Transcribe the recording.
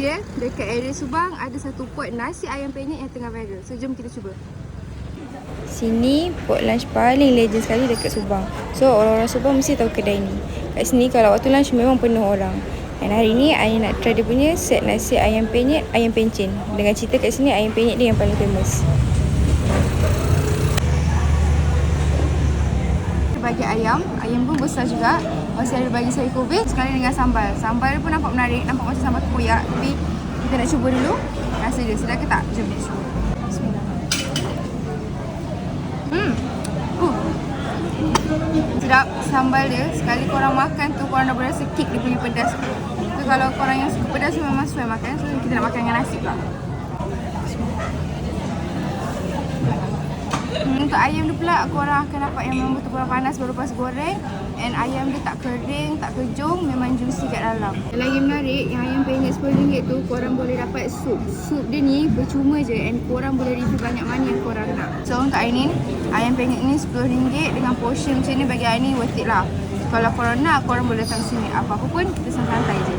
dia dekat area Subang ada satu pot nasi ayam penyet yang tengah viral. So jom kita cuba. Sini pot lunch paling legend sekali dekat Subang. So orang-orang Subang mesti tahu kedai ni. Kat sini kalau waktu lunch memang penuh orang. Dan hari ni I nak try dia punya set nasi ayam penyet, ayam pencen. Dengan cerita kat sini ayam penyet dia yang paling famous. Bagi ayam, ayam pun besar juga. Masih ada bagi sayur kubis sekali dengan sambal. Sambal pun nampak menarik, nampak macam sambal tempoyak. Tapi kita nak cuba dulu. Rasa dia sedap ke tak? Jom kita cuba. Bismillah. Hmm. Uh. Sedap sambal dia. Sekali korang makan tu korang dah berasa kick dia punya pedas. So kalau korang yang suka pedas tu memang sesuai makan. So kita nak makan dengan nasi pula. Untuk ayam tu pula korang akan dapat yang memang betul-betul panas baru lepas goreng and ayam dia tak kering, tak kejung, memang juicy kat dalam. Yang lagi menarik, yang ayam penyet RM10 tu korang boleh dapat sup. Sup dia ni percuma je and korang boleh review banyak mana yang korang nak. So untuk Ainin, ayam penyet ni RM10 dengan portion macam ni bagi Ainin worth it lah. Kalau korang nak, korang boleh datang sini. Apa-apa pun kita santai je.